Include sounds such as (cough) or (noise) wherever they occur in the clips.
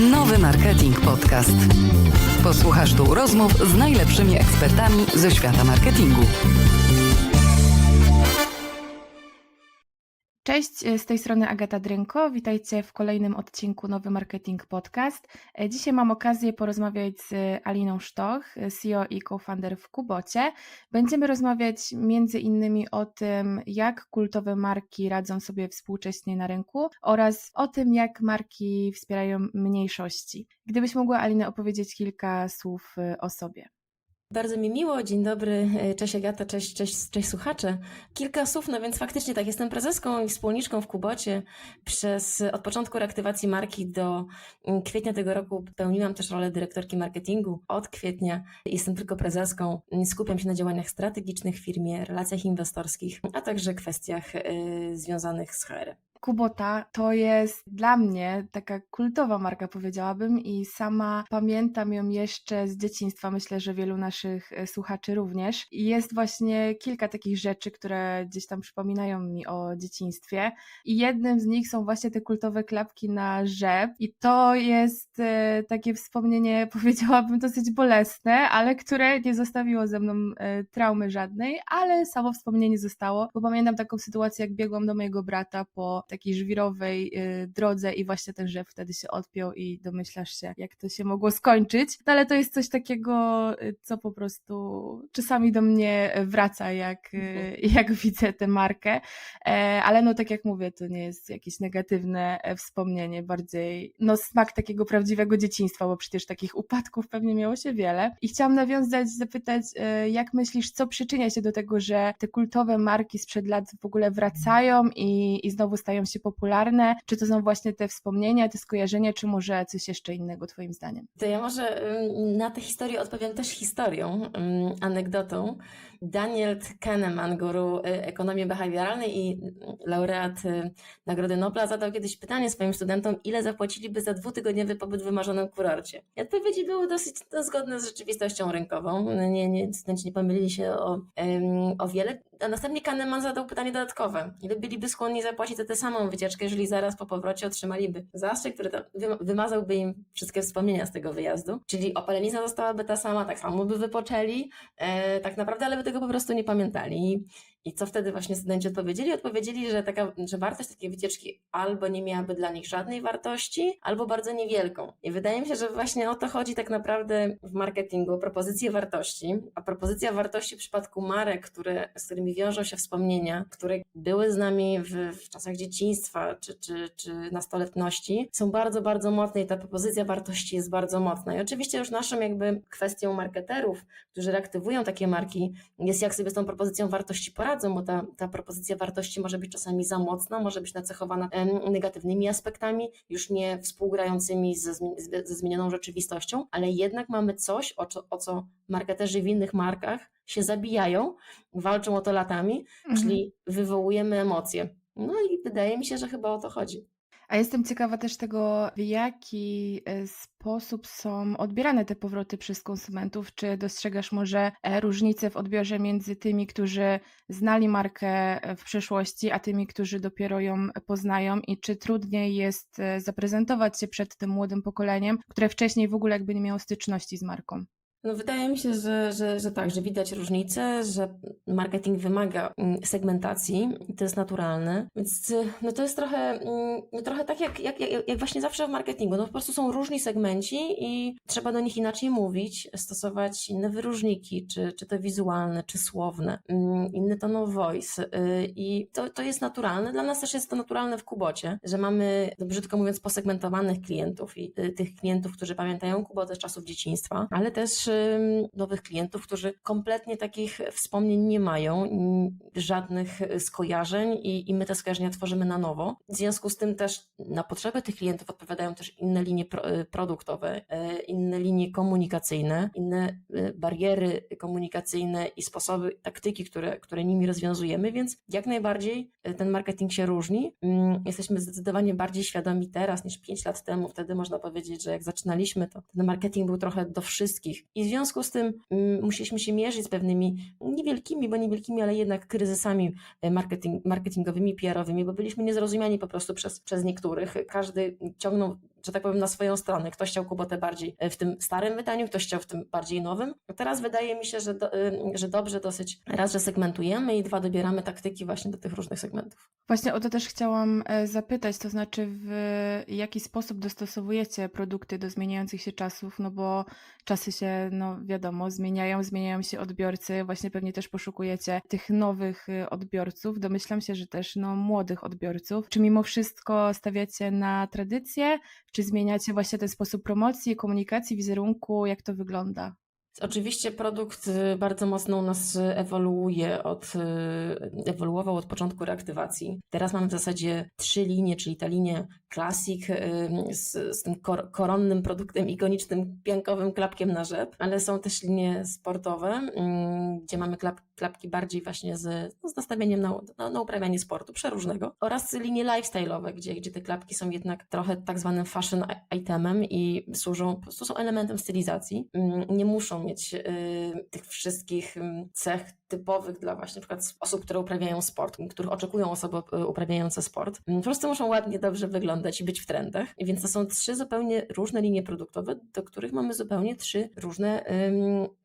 Nowy Marketing Podcast. Posłuchasz tu rozmów z najlepszymi ekspertami ze świata marketingu. Cześć, e, z tej strony Agata Drynko. Witajcie w kolejnym odcinku Nowy Marketing Podcast. E, Dzisiaj mam okazję porozmawiać z Aliną Sztoch, e, CEO i co-founder w Kubocie. Będziemy rozmawiać między innymi o tym, jak kultowe marki radzą sobie współcześnie na rynku oraz o tym, jak marki wspierają mniejszości. Gdybyś mogła, Alina, opowiedzieć kilka słów e, o sobie. Bardzo mi miło, dzień dobry, e, cześć Agata, cześć, cześć, cześć słuchacze. Kilka słów, no więc faktycznie tak, jestem prezeską i wspólniczką w Kubocie. Przez, od początku reaktywacji marki do mm, kwietnia tego roku pełniłam też rolę dyrektorki marketingu. Od kwietnia jestem tylko prezeską, skupiam się na działaniach strategicznych w firmie, relacjach inwestorskich, a także kwestiach y, związanych z HR. Kubota to jest dla mnie taka kultowa marka, powiedziałabym, i sama pamiętam ją jeszcze z dzieciństwa. Myślę, że wielu naszych e, słuchaczy również. I jest właśnie kilka takich rzeczy, które gdzieś tam przypominają mi o dzieciństwie. I jednym z nich są właśnie te kultowe klapki na rzep. I to jest e, takie wspomnienie, (laughs) powiedziałabym, dosyć bolesne, ale które nie zostawiło ze mną e, traumy żadnej, ale samo wspomnienie zostało, bo pamiętam taką sytuację, jak biegłam do mojego brata po takiej żwirowej y, drodze i właśnie ten rzep wtedy się odpiął i domyślasz się, jak to się mogło skończyć. No ale to jest coś takiego, y, co po prostu czasami do mnie wraca, jak, y, Mhm. (laughs) jak widzę tę markę. E, Ale no tak jak mówię, to nie jest jakieś negatywne e, wspomnienie, bardziej no smak takiego prawdziwego dzieciństwa, bo przecież takich upadków pewnie miało się wiele. I chciałam nawiązać, zapytać, e, jak myślisz, co przyczynia się do tego, że te kultowe marki sprzed lat w ogóle wracają i, i znowu stają się popularne? Czy to są właśnie te wspomnienia, te skojarzenia, czy może coś jeszcze innego Twoim zdaniem? To ja może na tę historię odpowiem też historią, anegdotą. Daniel Kahneman, guru y, ekonomii behawioralnej i laureat y, Nagrody Nobla, zadał kiedyś pytanie swoim studentom, ile zapłaciliby za dwutygodniowy pobyt w wymarzonym kurorcie. I odpowiedzi były dosyć no, zgodne z rzeczywistością rynkową. Nie, nie, studenci nie pomylili się o, o wiele. A następnie Kahneman zadał pytanie dodatkowe. Ile byliby skłonni zapłacić za tę samą wycieczkę, jeżeli zaraz po powrocie otrzymaliby zastrzyk, który wymazałby im wszystkie wspomnienia z tego wyjazdu. Czyli opalenizna zostałaby ta sama, tak samo by wypoczęli, e, tak naprawdę, ale by tego po prostu nie pamiętali. I co wtedy właśnie studenci odpowiedzieli? Odpowiedzieli, że, taka, że wartość takiej wycieczki albo nie miałaby dla nich żadnej wartości, albo bardzo niewielką. I wydaje mi się, że właśnie o to chodzi tak naprawdę w marketingu, propozycje wartości. A propozycja wartości w przypadku marek, które, z którymi wiążą się wspomnienia, które były z nami w, w czasach dzieciństwa czy, czy, czy nastoletności, są bardzo, bardzo mocne i ta propozycja wartości jest bardzo mocna. I oczywiście już naszą jakby kwestią marketerów, którzy reaktywują takie marki, jest jak sobie z tą propozycją wartości poradzą, bo ta, ta propozycja wartości może być czasami za mocna, może być nacechowana negatywnymi aspektami, już nie współgrającymi ze, ze zmienioną rzeczywistością, ale jednak mamy coś, o co, o co marketerzy w innych markach się zabijają, walczą o to latami, czyli wywołujemy emocje. No i wydaje mi się, że chyba o to chodzi. A jestem ciekawa też tego, w jaki e, sposób są odbierane te powroty przez konsumentów. Czy dostrzegasz może e, różnice w odbiorze między tymi, którzy znali markę e, w przeszłości, a tymi, którzy dopiero ją poznają? I czy trudniej jest zaprezentować się przed tym młodym pokoleniem, które wcześniej w ogóle jakby nie miało styczności z marką? No wydaje mi się, że, że, że tak, że widać różnicę, że marketing wymaga mm, segmentacji i to jest naturalne. Więc y, no to jest trochę, mm, no trochę tak jak, jak, jak, właśnie zawsze w marketingu. No po prostu są różni segmenci i trzeba do nich inaczej mówić, stosować inne wyróżniki, czy, czy to wizualne, czy słowne, mm, inny tone of voice. y, I to, to jest naturalne. Dla nas też jest to naturalne w Kubocie, że mamy, no brzydko mówiąc, posegmentowanych klientów i y, tych klientów, którzy pamiętają Kubotę z czasów dzieciństwa, ale też nowych klientów, którzy kompletnie takich wspomnień nie mają, żadnych skojarzeń i, i my te skojarzenia tworzymy na nowo. W związku z tym też na potrzeby tych klientów odpowiadają też inne linie y, produktowe, y, inne linie komunikacyjne, inne y, bariery komunikacyjne i sposoby, taktyki, które, które nimi rozwiązujemy, więc jak najbardziej ten marketing się różni. Mm, Jesteśmy zdecydowanie bardziej świadomi teraz niż 5 lat temu. Wtedy można powiedzieć, że jak zaczynaliśmy, to ten marketing był trochę do wszystkich. I w związku z tym mm, musieliśmy się mierzyć z pewnymi niewielkimi, bo niewielkimi, ale jednak kryzysami e, marketing, marketingowymi, PR-owymi, bo byliśmy niezrozumiani po prostu przez, przez niektórych. Każdy ciągnął że tak powiem, na swoją stronę. Ktoś chciał Kubotę bardziej w tym starym wydaniu, ktoś chciał w tym bardziej nowym. Teraz wydaje mi się, że, do, że dobrze dosyć raz, że segmentujemy i dwa, dobieramy taktyki właśnie do tych różnych segmentów. Właśnie o to też chciałam e, zapytać, to znaczy w jaki sposób dostosowujecie produkty do zmieniających się czasów, no bo czasy się, no wiadomo, zmieniają, zmieniają się odbiorcy, właśnie pewnie też poszukujecie tych nowych odbiorców, domyślam się, że też no młodych odbiorców. Czy mimo wszystko stawiacie na tradycję, czy zmieniacie właśnie ten sposób promocji, komunikacji, wizerunku, jak to wygląda? Oczywiście produkt y, bardzo mocno u nas ewoluuje od, y, ewoluował od początku reaktywacji. Teraz mamy w zasadzie trzy linie, czyli ta linia Classic y, z, z tym kor koronnym produktem ikonicznym, piankowym klapkiem na rzep, ale są też linie sportowe, gdzie mamy klap, klapki bardziej właśnie z, no, z nastawieniem na, na, na, uprawianie sportu przeróżnego oraz linie lifestyle'owe, gdzie, gdzie te klapki są jednak trochę tak zwanym fashion itemem i służą, po prostu są elementem stylizacji. Nie muszą mieć y, tych wszystkich cech typowych dla właśnie na przykład osób, które uprawiają sport, których oczekują osoby y, uprawiające sport. Po prostu muszą ładnie, dobrze wyglądać i być w trendach. Więc to są trzy zupełnie różne linie produktowe, do których mamy zupełnie trzy różne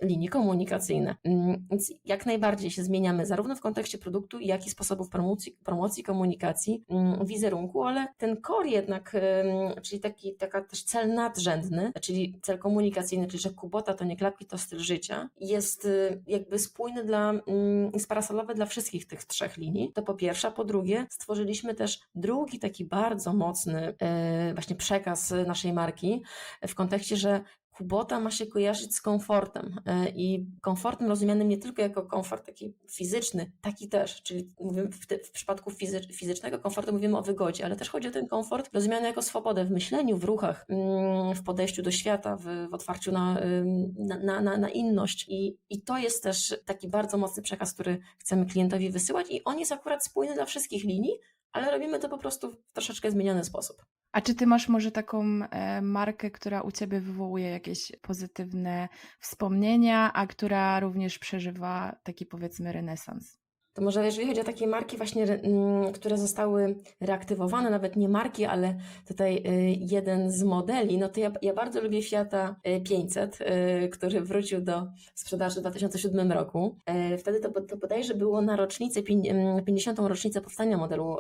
linie komunikacyjne. Ym, więc jak najbardziej się zmieniamy zarówno w kontekście produktu, jak i sposobów promocji, promocji komunikacji, ym, wizerunku, ale ten core jednak, czyli taki, taka też cel nadrzędny, czyli cel komunikacyjny, czyli że Kubota to nie klapki, to styl życia, jest y, jakby spójny dla, jest parasolowy dla wszystkich tych trzech linii. To po pierwsze, a po drugie stworzyliśmy też drugi taki bardzo mocny e, właśnie przekaz naszej marki w kontekście, że Kubota ma się kojarzyć z komfortem e, i komfortem rozumianym nie tylko jako komfort taki fizyczny, taki też, czyli mówimy w, te, w przypadku fizycznego komfortu mówimy o wygodzie, ale też chodzi o ten komfort rozumiany jako swobodę w myśleniu, w ruchach, mm, w podejściu do świata, w, w otwarciu na, na, na, na inność I, i to jest też taki bardzo mocny przekaz, który chcemy klientowi wysyłać i on jest akurat spójny dla wszystkich linii, ale robimy to po prostu w troszeczkę zmieniony sposób. A czy ty masz może taką e, markę, która u ciebie wywołuje jakieś pozytywne wspomnienia, a która również przeżywa taki powiedzmy renesans? To może jeżeli chodzi o takie marki właśnie, mm, które zostały reaktywowane, nawet nie marki, ale tutaj y, jeden z modeli, no to ja, ja bardzo lubię Fiata 500, y, y, który wrócił do sprzedaży w 2007 roku. Wtedy to, to bodajże było na rocznicę, 50. Mm, rocznicę powstania modelu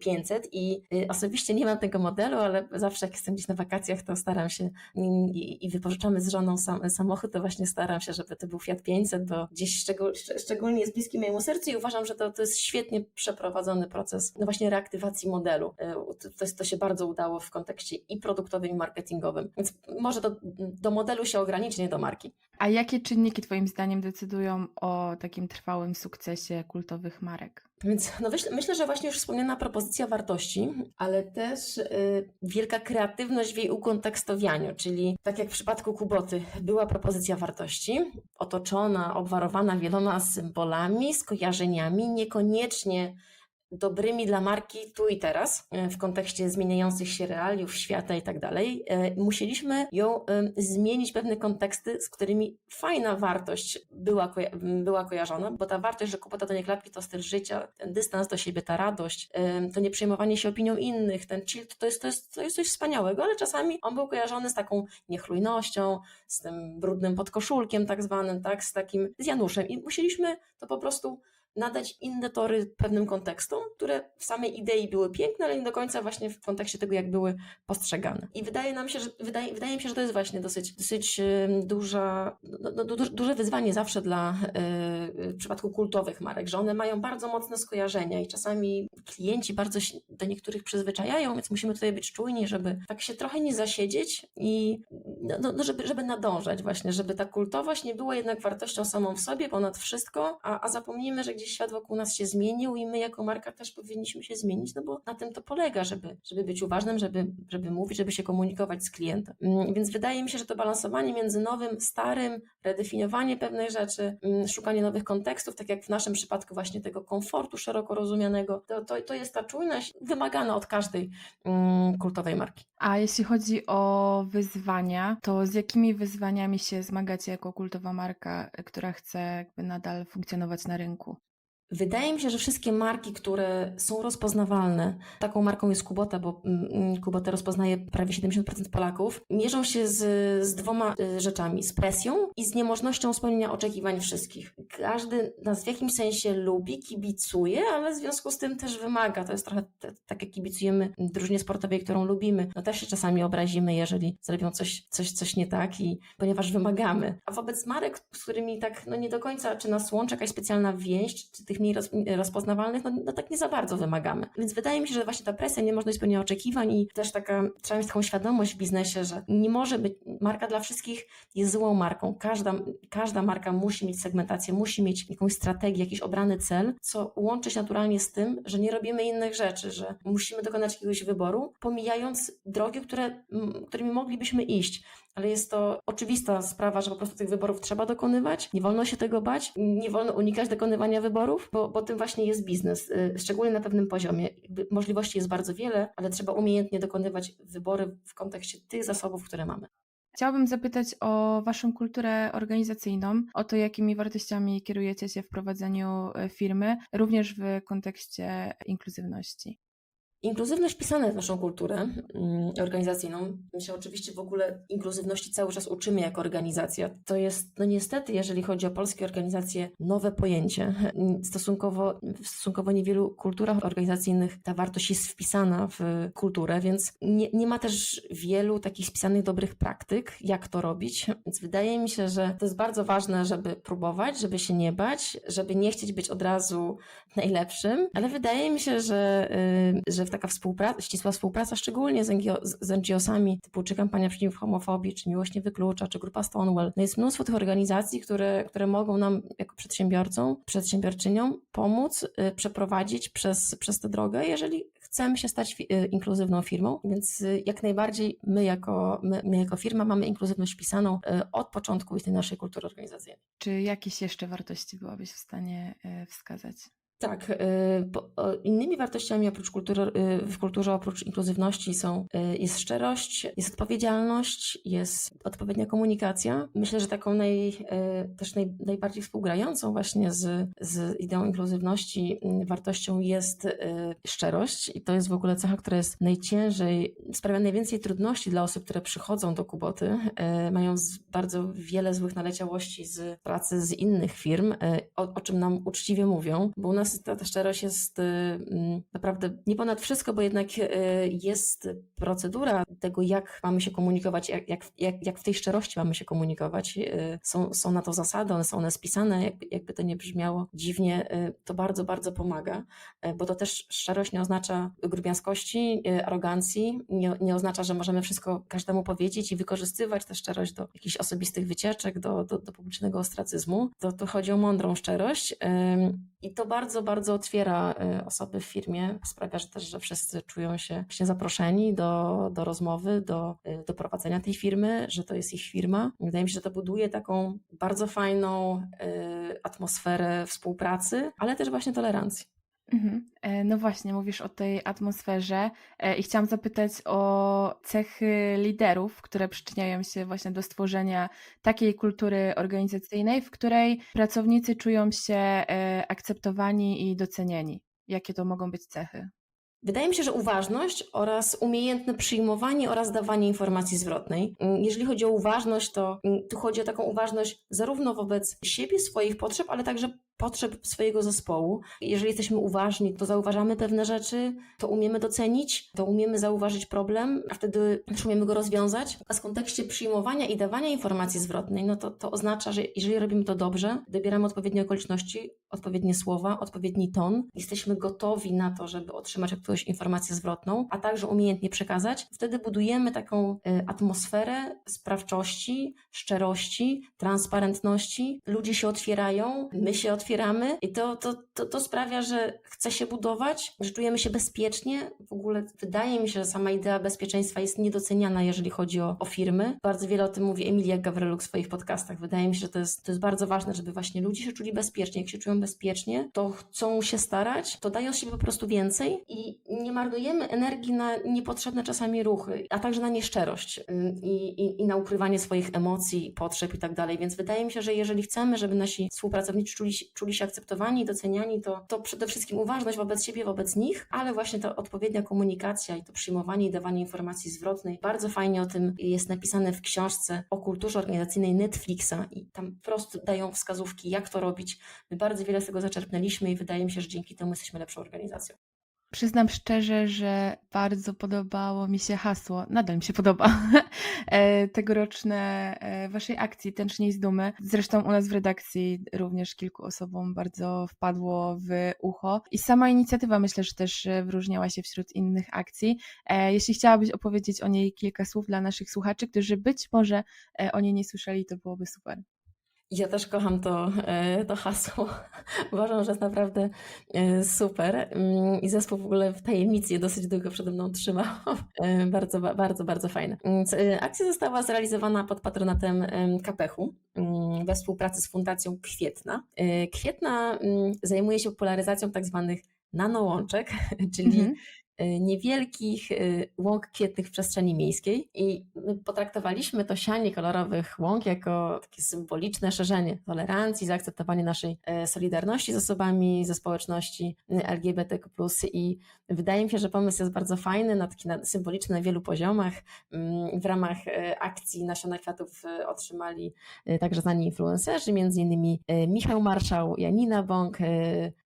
500 i osobiście nie mam tego modelu, ale zawsze jak jestem gdzieś na wakacjach, to staram się i, i wypożyczamy z żoną sam, samochód, to właśnie staram się, żeby to był Fiat 500, bo gdzieś szczegól, szczególnie jest bliski mojemu sercu uważam, że to, to jest świetnie przeprowadzony proces no właśnie reaktywacji modelu. E, to, to się bardzo udało w kontekście i produktowym, i marketingowym. Więc może do modelu się ograniczy, nie do marki. A jakie czynniki Twoim zdaniem decydują o takim trwałym sukcesie kultowych marek? Więc no myślę, że właśnie już wspomniana propozycja wartości, ale też y, wielka kreatywność w jej ukontekstowianiu, czyli tak jak w przypadku Kuboty była propozycja wartości, otoczona, obwarowana wieloma symbolami, skojarzeniami, niekoniecznie dobrymi dla marki tu i teraz, e, w kontekście zmieniających się realiów świata i tak dalej, e, musieliśmy ją zmienić pewne konteksty, z którymi fajna wartość była, koja była kojarzona, bo ta wartość, że kupota to nie klapki, to styl życia, ten dystans do siebie, ta radość, to nie przejmowanie się opinią innych, ten chill, to jest, to jest, to jest coś wspaniałego, ale czasami on był kojarzony z taką niechlujnością, z tym brudnym podkoszulkiem tak zwanym, tak, z takim, z Januszem i musieliśmy to po prostu nadać inne tory pewnym kontekstom, które w samej idei były piękne, ale nie do końca właśnie w kontekście tego, jak były postrzegane. I wydaje nam się, że wydaje, wydaje mi się, że to jest właśnie dosyć, dosyć duża, no, no, duże wyzwanie zawsze dla yy, w przypadku kultowych marek, że one mają bardzo mocne skojarzenia i czasami klienci bardzo się do niektórych przyzwyczajają, więc musimy tutaj być czujni, żeby tak się trochę nie zasiedzieć i no, no, no żeby, żeby nadążać właśnie, żeby ta kultowość nie była jednak wartością samą w sobie ponad wszystko, a, a zapomnijmy, że gdzieś świat wokół nas się zmienił i my jako marka też powinniśmy się zmienić, no bo na tym to polega, żeby, żeby być uważnym, żeby, żeby mówić, żeby się komunikować z klientem. Mm, więc wydaje mi się, że to balansowanie między nowym, starym, redefiniowanie pewnych rzeczy, mm, szukanie nowych kontekstów, tak jak w naszym przypadku właśnie tego komfortu szeroko rozumianego, to, to, to jest ta czujność wymagana od każdej mm, kultowej marki. A jeśli chodzi o wyzwania, to z jakimi wyzwaniami się zmagacie jako kultowa marka, która chce jakby nadal funkcjonować na rynku? Wydaje mi się, że wszystkie marki, które są rozpoznawalne, taką marką jest Kubota, bo mm, Kubota rozpoznaje prawie 70% Polaków, mierzą się z, z dwoma y, rzeczami: z presją i z niemożnością spełnienia oczekiwań wszystkich. Każdy nas w jakimś sensie lubi, kibicuje, ale w związku z tym też wymaga. To jest trochę tak, jak kibicujemy drużynie sportowej, którą lubimy. No też się czasami obrazimy, jeżeli zrobią coś, coś, coś nie tak, i ponieważ wymagamy. A wobec marek, z którymi tak no nie do końca, czy nas łączy jakaś specjalna więź, czy tych mniej roz, rozpoznawalnych, no, no tak nie za bardzo wymagamy. Więc wydaje mi się, że właśnie ta presja, niemożność spełnienia oczekiwań i też taka, trzeba mieć taką świadomość w biznesie, że nie może być, marka dla wszystkich jest złą marką. Każda, każda marka musi mieć segmentację, musi mieć jakąś strategię, jakiś obrany cel, co łączy się naturalnie z tym, że nie robimy innych rzeczy, że musimy dokonać jakiegoś wyboru, pomijając drogi, które, którymi moglibyśmy iść ale jest to oczywista sprawa, że po prostu tych wyborów trzeba dokonywać, nie wolno się tego bać, nie wolno unikać dokonywania wyborów, bo, bo tym właśnie jest biznes, y, szczególnie na pewnym poziomie. Możliwości jest bardzo wiele, ale trzeba umiejętnie dokonywać wybory w kontekście tych zasobów, które mamy. Chciałabym zapytać o Waszą kulturę organizacyjną, o to, jakimi wartościami kierujecie się w prowadzeniu e, firmy, również w kontekście inkluzywności. Inkluzywność pisana w naszą kulturę mm, organizacyjną. My się oczywiście w ogóle inkluzywności cały czas uczymy jako organizacja. To jest, no niestety, jeżeli chodzi o polskie organizacje, nowe pojęcie. (laughs) Stosunkowo, w stosunkowo niewielu kulturach organizacyjnych ta wartość jest wpisana w kulturę, więc nie, nie ma też wielu takich spisanych dobrych praktyk, jak to robić. Więc wydaje mi się, że to jest bardzo ważne, żeby próbować, żeby się nie bać, żeby nie chcieć być od razu najlepszym, ale wydaje mi się, że, y, że w taka współpraca, ścisła współpraca, szczególnie z, NGO, z NGO-sami, typu czy kampania przeciw homofobii, czy miłość nie wyklucza, czy grupa Stonewall. No jest mnóstwo tych organizacji, które, które mogą nam jako przedsiębiorcom, przedsiębiorczyniom pomóc y, przeprowadzić przez, przez tę drogę, jeżeli chcemy się stać y, inkluzywną firmą, więc y, jak najbardziej my jako, my, my jako firma mamy inkluzywność wpisaną y, od początku tej naszej kultury organizacyjnej. Czy jakieś jeszcze wartości byłabyś w stanie y, wskazać? Tak, y, innymi wartościami oprócz kultury, y, w kulturze oprócz inkluzywności są y, jest szczerość, jest odpowiedzialność, jest odpowiednia komunikacja. Myślę, że taką naj, też naj, najbardziej współgrającą właśnie z, z ideą inkluzywności wartością jest szczerość. I to jest w ogóle cecha, która jest najciężej, sprawia najwięcej trudności dla osób, które przychodzą do Kuboty, mają bardzo wiele złych naleciałości z pracy z innych firm, o, o czym nam uczciwie mówią, bo u nas ta, ta szczerość jest y, mm, naprawdę nie ponad wszystko, bo jednak y, jest procedura tego, jak mamy się komunikować, jak, jak, jak, w tej szczerości mamy się komunikować. Y, są, są na to zasady, one są one spisane, jakby, to nie brzmiało dziwnie, to bardzo, bardzo pomaga, bo to też szczerość nie oznacza grubiańskości, arogancji, nie, nie oznacza, że możemy wszystko każdemu powiedzieć i wykorzystywać tę szczerość do jakichś osobistych wycieczek, do, do, do publicznego ostracyzmu. To, to chodzi o mądrą szczerość i to bardzo, bardzo otwiera y, osoby w firmie. Sprawia że też, że wszyscy czują się właśnie zaproszeni do, do rozmowy, do, y, do prowadzenia tej firmy, że to jest ich firma. Wydaje mi się, że to buduje taką bardzo fajną y, atmosferę współpracy, ale też właśnie tolerancji. Mhm. E, no właśnie, mówisz o tej atmosferze e, i chciałam zapytać o cechy liderów, które przyczyniają się właśnie do stworzenia takiej kultury organizacyjnej, w której pracownicy czują się e, akceptowani i docenieni. Jakie to mogą być cechy? Wydaje mi się, że uważność oraz umiejętne przyjmowanie oraz dawanie informacji zwrotnej. Mm, jeżeli chodzi o uważność, to mm, tu chodzi o taką uważność zarówno wobec siebie, swoich potrzeb, ale także potrzeb swojego zespołu. Jeżeli jesteśmy uważni, to zauważamy pewne rzeczy, to umiemy docenić, to umiemy zauważyć problem, a wtedy też umiemy go rozwiązać. A w kontekście przyjmowania i dawania informacji zwrotnej, no to, to oznacza, że jeżeli robimy to dobrze, dobieramy odpowiednie okoliczności, odpowiednie słowa, odpowiedni ton, jesteśmy gotowi na to, żeby otrzymać jakąś informację zwrotną, a także umiejętnie przekazać, wtedy budujemy taką y, atmosferę sprawczości, szczerości, transparentności. Ludzie się otwierają, my się otwieramy, otwieramy i to, to, to, to sprawia, że chce się budować, że czujemy się bezpiecznie. W ogóle wydaje mi się, że sama idea bezpieczeństwa jest niedoceniana, jeżeli chodzi o, o firmy. Bardzo wiele o tym mówi Emilia Gawryluk w swoich podcastach. Wydaje mi się, że to jest, to jest bardzo ważne, żeby właśnie ludzie się czuli bezpiecznie. Jak się czują bezpiecznie, to chcą się starać, to dają się po prostu więcej i nie marnujemy energii na niepotrzebne czasami ruchy, a także na nieszczerość i, i, i na ukrywanie swoich emocji, potrzeb i tak dalej. Więc wydaje mi się, że jeżeli chcemy, żeby nasi współpracownicy czuli, czuli się akceptowani, doceniani, to, to przede wszystkim uważność wobec siebie, wobec nich, ale właśnie ta odpowiednia komunikacja i to przyjmowanie i dawanie informacji zwrotnej. Bardzo fajnie o tym jest napisane w książce o kulturze organizacyjnej Netflixa i tam po prostu dają wskazówki, jak to robić. My bardzo wiele z tego zaczerpnęliśmy i wydaje mi się, że dzięki temu jesteśmy lepszą organizacją. Przyznam szczerze, że bardzo podobało mi się hasło, nadal mi się podoba, (laughs) e, tegoroczne e, waszej akcji Tęcznij z Dumy. Zresztą u nas w redakcji również kilku osobom bardzo wpadło w ucho. I sama inicjatywa myślę, że też e, wyróżniała się wśród innych akcji. Jeśli chciałabyś opowiedzieć o niej kilka słów dla naszych słuchaczy, którzy być może o niej nie słyszeli, to byłoby super. Ja też kocham to, e, to hasło. (laughs) Uważam, że jest naprawdę e, super. Mm, I zespół w ogóle w tajemnicy je dosyć długo przede mną trzymał. (laughs) E, Bardzo, ba- bardzo, bardzo fajne. Mm, Akcja została zrealizowana pod patronatem em, Kapechu mm, we współpracy z Fundacją Kwietna. Kwietna mm, zajmuje się popularyzacją tak zwanych nanołączek, (laughs) czyli Mhm. y, niewielkich y, łąk kwietnych w przestrzeni miejskiej i my potraktowaliśmy to sianie kolorowych łąk jako takie symboliczne szerzenie tolerancji, zaakceptowanie naszej e, solidarności z osobami ze społeczności y, LGBTQ+. I wydaje mi się, że pomysł jest bardzo fajny, na taki symboliczny na wielu poziomach. Mm, W ramach e, akcji Nasiona Kwiatów e, otrzymali także znani influencerzy, między innymi Michał Marszał, Janina Bąk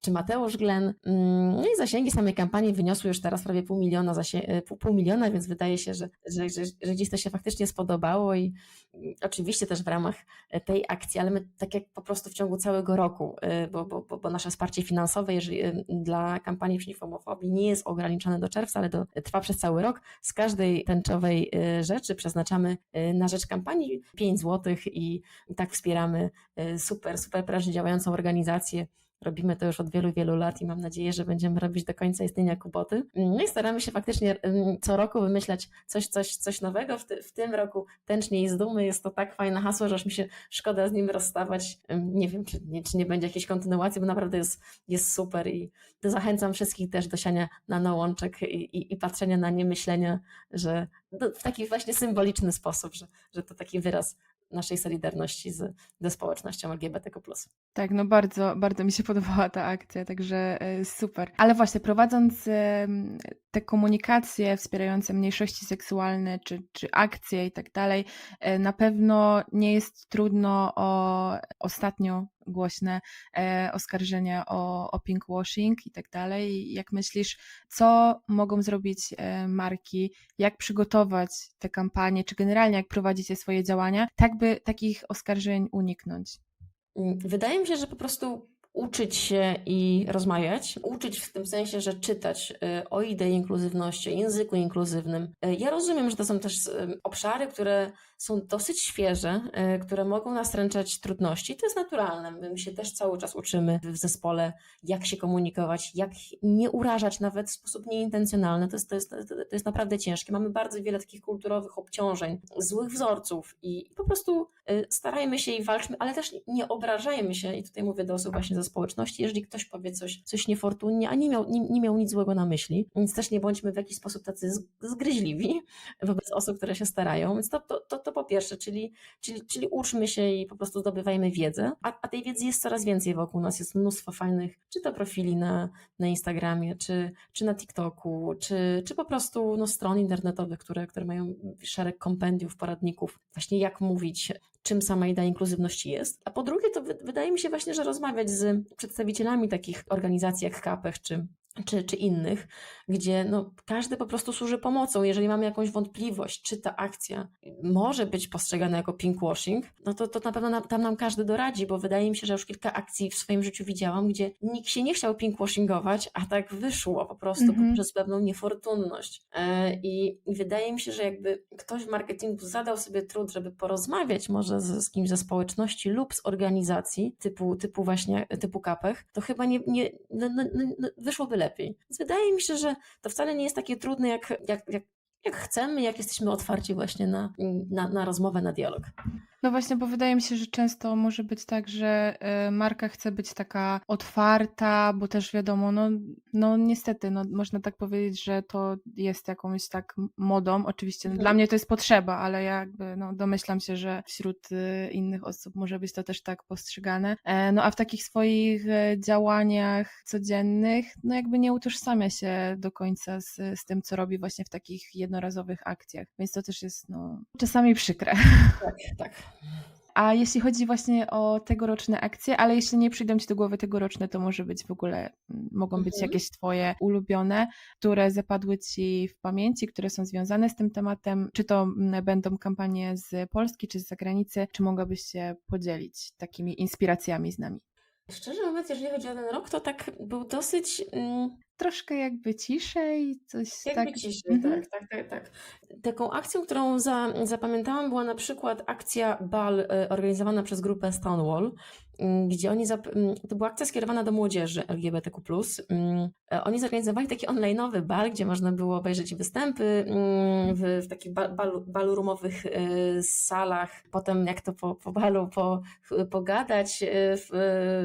czy Mateusz Glen. Mm, No i zasięgi samej kampanii wyniosły już teraz prawie pół miliona, e, pół, pół miliona, więc wydaje się, że, że, że, że gdzieś to się faktycznie spodobało i mm, oczywiście też w ramach e, tej akcji, ale my tak jak po prostu w ciągu całego roku, e, bo, bo, bo, bo nasze wsparcie finansowe jeżeli, dla kampanii przeciwko homofobii nie jest ograniczone do czerwca, ale do, trwa przez cały rok. Z każdej tęczowej rzeczy przeznaczamy na rzecz kampanii 5 zł i tak wspieramy super, super prężnie działającą organizację. Robimy to już od wielu, wielu lat i mam nadzieję, że będziemy robić do końca istnienia Kuboty. No i staramy się faktycznie co roku wymyślać coś, coś, coś nowego. W, ty, w tym roku Tęczniej z Dumy jest to tak fajne hasło, że aż mi się szkoda z nim rozstawać. Nie wiem, czy nie, czy nie będzie jakiejś kontynuacji, bo naprawdę jest, jest super i zachęcam wszystkich też do siania nanołączek i, i, i patrzenia na nie, myślenia, że w taki właśnie symboliczny sposób, że, że to taki wyraz naszej solidarności z, ze społecznością LGBTQ+. Tak, no bardzo, bardzo mi się (laughs) podobała ta akcja, także e, super. Ale właśnie, prowadząc te komunikacje wspierające mniejszości seksualne, czy, czy akcje i tak dalej, e, na pewno nie jest trudno o ostatnio głośne e, oskarżenia o, o pinkwashing i tak dalej. Jak myślisz, co mogą zrobić e, marki, jak przygotować te kampanie, czy generalnie jak prowadzicie swoje działania, tak by takich oskarżeń uniknąć? Mm, Wydaje mi się, że po prostu uczyć się i rozmawiać. Uczyć w tym sensie, że czytać y, o idei inkluzywności, języku inkluzywnym. Y, Ja rozumiem, że to są też y, obszary, które są dosyć świeże, y, które mogą nastręczać trudności. To jest naturalne. My się też cały czas uczymy w zespole, jak się komunikować, jak nie urażać nawet w sposób nieintencjonalny. To jest, to jest, to jest naprawdę ciężkie. Mamy bardzo wiele takich kulturowych obciążeń, złych wzorców i po prostu y, starajmy się i walczmy, ale też nie obrażajmy się. I tutaj mówię do osób właśnie ze społeczności, jeżeli ktoś powie coś, coś niefortunnie, a nie miał, nie, nie miał nic złego na myśli, więc też nie bądźmy w jakiś sposób tacy zgryźliwi wobec osób, które się starają. Więc to, to, to, to po pierwsze, czyli, czyli, czyli uczmy się i po prostu zdobywajmy wiedzę, a, a tej wiedzy jest coraz więcej wokół nas, jest mnóstwo fajnych, czy to profili na, na Instagramie, czy, czy na TikToku, czy, czy po prostu no, stron internetowych, które, które mają szereg kompendiów, poradników, właśnie jak mówić, czym sama idea inkluzywności jest. A po drugie, to wy- wydaje mi się właśnie, że rozmawiać z przedstawicielami takich organizacji jak KAPEH czy, czy, czy innych, gdzie no, każdy po prostu służy pomocą. Jeżeli mamy jakąś wątpliwość, czy ta akcja może być postrzegana jako pinkwashing, no to, to na pewno nam, tam nam każdy doradzi, bo wydaje mi się, że już kilka akcji w swoim życiu widziałam, gdzie nikt się nie chciał pinkwashingować, a tak wyszło po prostu Mhm. poprzez pewną niefortunność. I, I wydaje mi się, że jakby ktoś w marketingu zadał sobie trud, żeby porozmawiać może z, z kimś ze społeczności lub z organizacji typu, typu właśnie, typu kapech, to chyba nie, nie, no, no, no, no, wyszłoby lepiej. Więc wydaje mi się, że to wcale nie jest takie trudne, jak, jak, jak, jak chcemy, jak jesteśmy otwarci właśnie na, na, na rozmowę, na dialog. No właśnie, bo wydaje mi się, że często może być tak, że e, marka chce być taka otwarta, bo też wiadomo, no, no niestety, no, można tak powiedzieć, że to jest jakąś tak modą. Oczywiście Mhm. dla mnie to jest potrzeba, ale ja jakby no, domyślam się, że wśród e, innych osób może być to też tak postrzegane. E, No a w takich swoich e, działaniach codziennych, no jakby nie utożsamia się do końca z, z tym, co robi właśnie w takich jednorazowych akcjach. Więc to też jest no, czasami przykre. Tak, tak. A jeśli chodzi właśnie o tegoroczne akcje, ale jeśli nie przyjdą Ci do głowy tegoroczne, to może być w ogóle, mogą być Mhm. jakieś Twoje ulubione, które zapadły Ci w pamięci, które są związane z tym tematem, czy to będą kampanie z Polski, czy z zagranicy, czy mogłabyś się podzielić takimi inspiracjami z nami? Szczerze mówiąc, jeżeli chodzi o ten rok, to tak był dosyć mm, Troszkę jakby ciszej, coś jakby tak. ciszej, Mhm. tak, tak, tak, tak. Taką akcją, którą za, zapamiętałam, była na przykład akcja BAL e, organizowana przez grupę Stonewall, gdzie oni, mm, to była akcja skierowana do młodzieży LGBTQ+. Mm, e, Oni zorganizowali taki online'owy bal, gdzie można było obejrzeć występy mm, w, w takich ba- balu, balurumowych e, salach, potem jak to po, po balu po, pogadać e, w,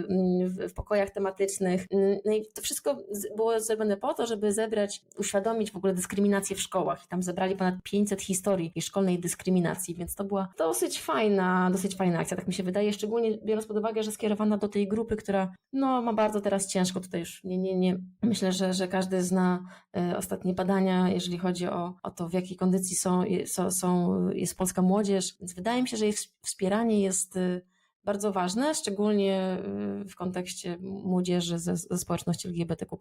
mm, w, pokojach tematycznych. Mm, No i to wszystko było zrobione po to, żeby zebrać, uświadomić w ogóle dyskryminację w szkołach. I tam zebrali ponad 500 historii szkolnej dyskryminacji, więc to była dosyć fajna, dosyć fajna akcja, tak mi się wydaje, szczególnie biorąc pod uwagę, że skierowana do tej grupy, która no, ma bardzo teraz ciężko. Tutaj już nie, nie, nie. Myślę, że, że każdy zna e, ostatnie badania, jeżeli chodzi o, o to, w jakiej kondycji są, są, są, jest polska młodzież, więc wydaje mi się, że ich wspieranie jest e, bardzo ważne, szczególnie y, w kontekście młodzieży ze, ze społeczności LGBTQ+.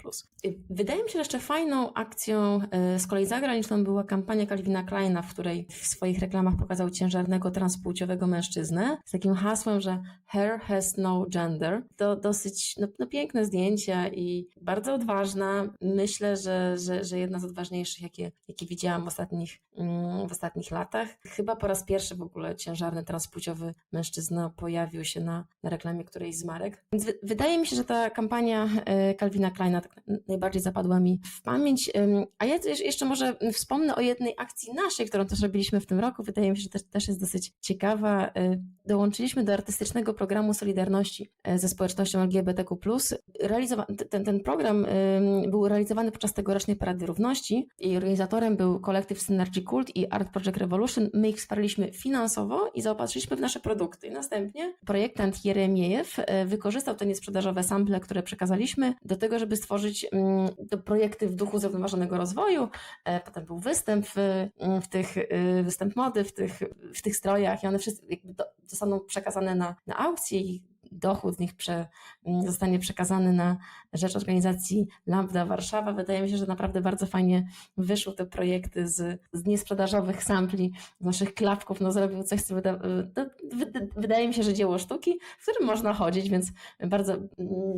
Wydaje mi się, że jeszcze fajną akcją y, z kolei zagraniczną była kampania Calvina Kleina, w której w swoich reklamach pokazał ciężarnego transpłciowego mężczyznę z takim hasłem, że hair has no gender. To dosyć no, no, piękne zdjęcia i bardzo odważna. Myślę, że, że, że jedna z odważniejszych, jakie, jakie widziałam w ostatnich, mm, w ostatnich latach. Chyba po raz pierwszy w ogóle ciężarny transpłciowy mężczyzna pojawił się na, na reklamie którejś z marek. Więc wy, wydaje mi się, że ta kampania e, Calvina Kleina tak najbardziej zapadła mi w pamięć. A ja jeszcze może wspomnę o jednej akcji naszej, którą też robiliśmy w tym roku. Wydaje mi się, że też, też jest dosyć ciekawa. Dołączyliśmy do artystycznego programu Solidarności e, ze społecznością LGBTQ+. Realizowa- ten, ten program był realizowany podczas tegorocznej Parady Równości i organizatorem był kolektyw Synergy Cult i Art Project Revolution. My ich wsparliśmy finansowo i zaopatrzyliśmy w nasze produkty. Następnie projektant Jeremiejew e, wykorzystał te niesprzedażowe sample, które przekazaliśmy, do tego, żeby stworzyć projekty w duchu zrównoważonego rozwoju. E, Potem był występ w, w tych, y, występ mody w tych, w tych strojach i one wszystkie jakby zostaną przekazane na, na aukcję i dochód z nich prze, mm, zostanie przekazany na rzecz organizacji Lambda Warszawa. Wydaje mi się, że naprawdę bardzo fajnie wyszły te projekty z, z niesprzedażowych sampli, z naszych klapków. No zrobił coś, co wyda, wydaje mi się, że dzieło sztuki, w którym można chodzić, więc bardzo mm,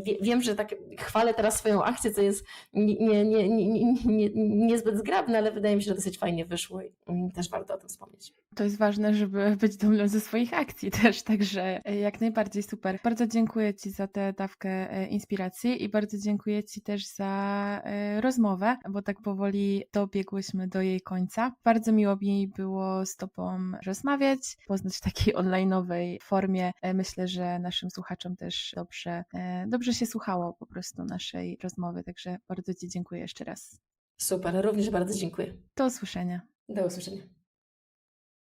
wie, wiem, że tak chwalę teraz swoją akcję, co jest nie, nie, nie, nie, nie, niezbyt zgrabne, ale wydaje mi się, że dosyć fajnie wyszło i też warto o tym wspomnieć. To jest ważne, żeby być dumnym ze swoich akcji też, także jak najbardziej super. Bardzo dziękuję Ci za tę dawkę e, inspiracji i bardzo dziękuję Ci też za e, rozmowę, bo tak powoli dobiegłyśmy do jej końca. Bardzo miło mi było z Tobą rozmawiać, poznać w takiej (laughs) online'owej formie. E, Myślę, że naszym słuchaczom też dobrze, dobrze się słuchało po prostu naszej rozmowy, także bardzo Ci dziękuję jeszcze raz. Super, również bardzo dziękuję. Do usłyszenia. Do usłyszenia.